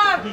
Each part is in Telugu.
హ్యాపీ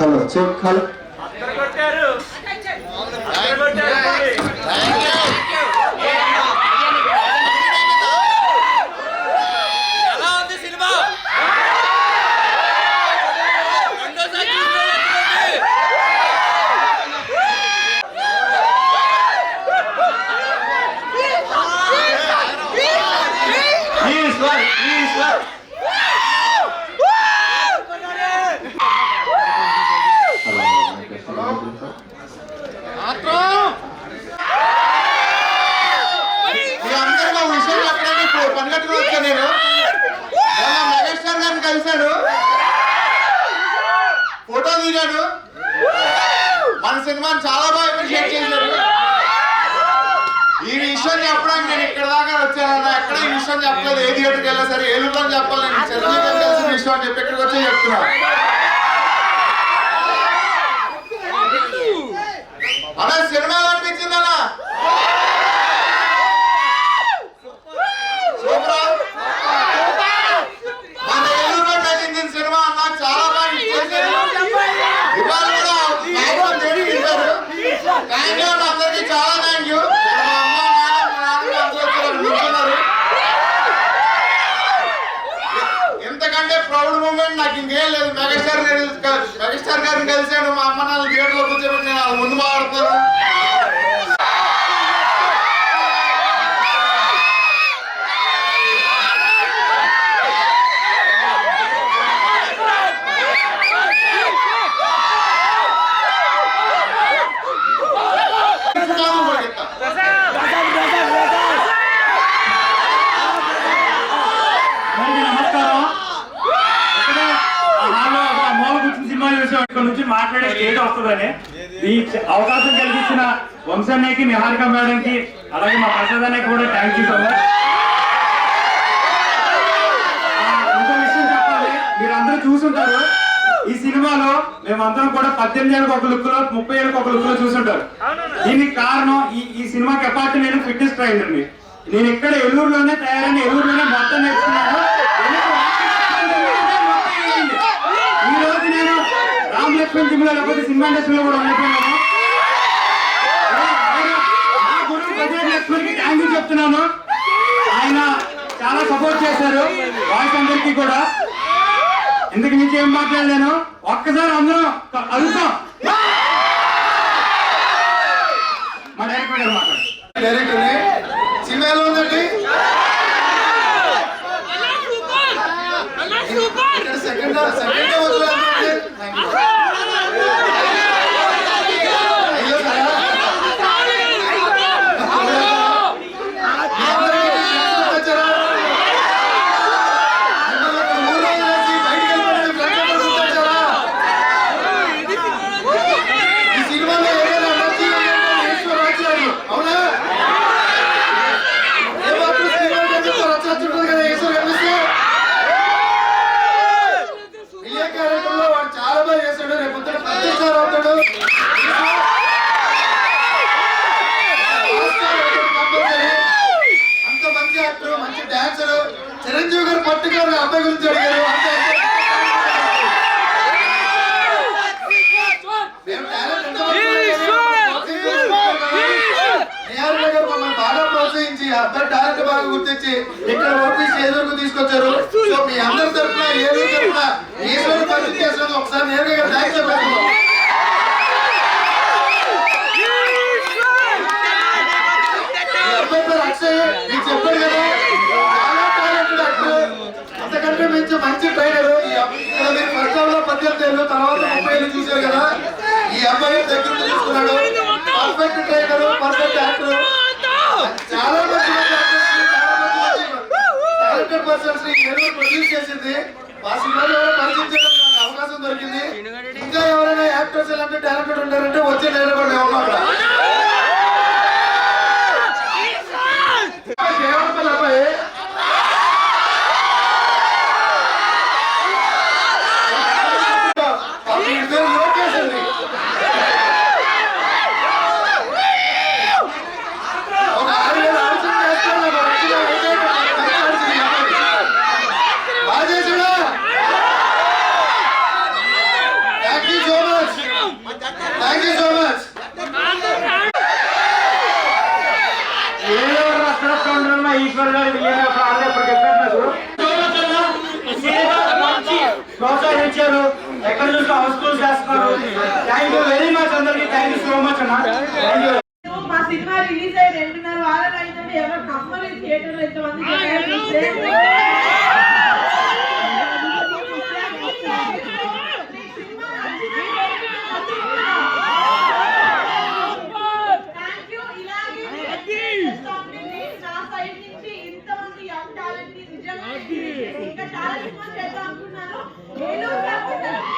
హలో చెక్ హలో ఎలా ఉంది సినిమా రెండోసారి చూసినట్టు ఉంది. ఈశ్వర్ ఈశ్వర్ మీ అందరికీ ఒక విషయం చెప్పడానికి పనిగట్టుకుని వచ్చాను నేను మొన్న మెగాస్టార్ గారిని కలిశాను చూశాడు? మన సినిమాని చాలా బాగా అప్రిషియేట్ చేశారు ఈ విషయం చెప్పడానికి నేను ఇక్కడ దాకా వచ్చానన్నా ఎక్కడ ఈ విషయం చెప్పలేదు. ఏ థియేటర్కి వెళ్ళా సరే ఏలూరులో చెప్పాలి నేను. విషయం అని చెప్పి ఇక్కడికి వచ్చి చెప్తున్నాను అలా సినిమా ఎలా అనిపించిందన్నా సూపరా? మన ఏలూరులో నటించిన సినిమా అన్న చాలా బాగా చేశారు ఇవాళ కూడా మ్యాక్సిమం దేనికి ఇచ్చారు థ్యాంక్ యూ అందరికీ చాలా థ్యాంక్ యూ మా అమ్మ నాన్న మా నాన్న అందరూ వచ్చారు నిల్చున్నారు ఎంతకంటే ప్రౌడ్ మూమెంట్ నాకు ఇంకేం లేదు. మెగాస్టార్ మెగాస్టార్ గారిని కలిశాను మా అమ్మ నాన్న థియేటర్లో కూర్చోబెట్టి నేను ముందు మాట్లాడుతున్నాను అందరికీ నమస్కారం ఇక్కడే ఆ హాల్లో ఒక మూల కూర్చుని సినిమా గురించి మాట్లాడే స్టేజ్ వస్తుందని. ఈ అవకాశం కల్పించిన వంశన్నయ్యకి నిహారిక మేడంకి అలాగే మా ప్రసాద్ అన్నయ్య కూడా థ్యాంక్ యూ సో మచ్ ఇంకో విషయం చెప్పాలి. మీరు అందరూ చూసుంటారు. ఈ సినిమాలో మేమందరం కూడా పద్దెనిమిది ఏళ్ళకి ఒక లుక్లో ముప్పై ఏళ్ళకి ఒక లుక్లో చూసుంటారు. దీనికి కారణం ఈ ఈ సినిమా కెపాసిటీ నేను ఫిట్నెస్ ట్రైనర్ని నేను ఇక్కడ ఎల్లూరులోనే తయారైన ఎల్లూరులోనే మొత్తం నేర్చుకున్నాను ఎందుకు? మొత్తం అయ్యింది. ఈ రోజు నేను రామ్ లక్ష్మణ్ లేకపోతే సినిమా ఇండస్ట్రీలో కూడా ఉండిపోయినాము నా గురువు బజెట్ లక్ష్మణ్ థ్యాంక్ యూ చెప్తున్నాను. ఆయన చాలా సపోర్ట్ చేశారు వాయిస్ అందరికీ కూడా. ఇంతకు మించి ఏం మాట్లాడలేను. ఒక్కసారి అందరం అడుగుతాం. మా డైరెక్టర్ గారు మాట్లాడు. డైరెక్టర్ని సినిమా ఎలా ఉందండి. డాన్సర్ చిరంజీవి గారు పట్టుకారు అబ్బాయి గురించి అడిగారు. బాగా ప్రోత్సహించి బాగా ఏదో తీసుకొచ్చారు? అందరి ఏదో ఒకసారి బాధ్యతలు తర్వాత ముప్పై చూశారు కదా. ఈ అమ్మాయి దగ్గర చూస్తున్నాడు పర్ఫెక్ట్ ట్రైనర్ పర్ఫెక్ట్ యాక్టర్ చాలా మంది చెప్పిన ఈశ్వర్ గారు విజయనగరం అప్పుడు ఎక్కడ చూసిన హౌస్ ఫుల్ చేస్తున్నారు థ్యాంక్ యూ వెరీ మచ్ అందరికి థ్యాంక్ యూ సో మచ్ అన్న థ్యాంక్ యూ మా సినిమా రిలీజ్ అయ్యి రెండున్నర వారాలు అయితే ఎవరు నమ్మలేదు థియేటర్లో ఎంతమంది Yeah.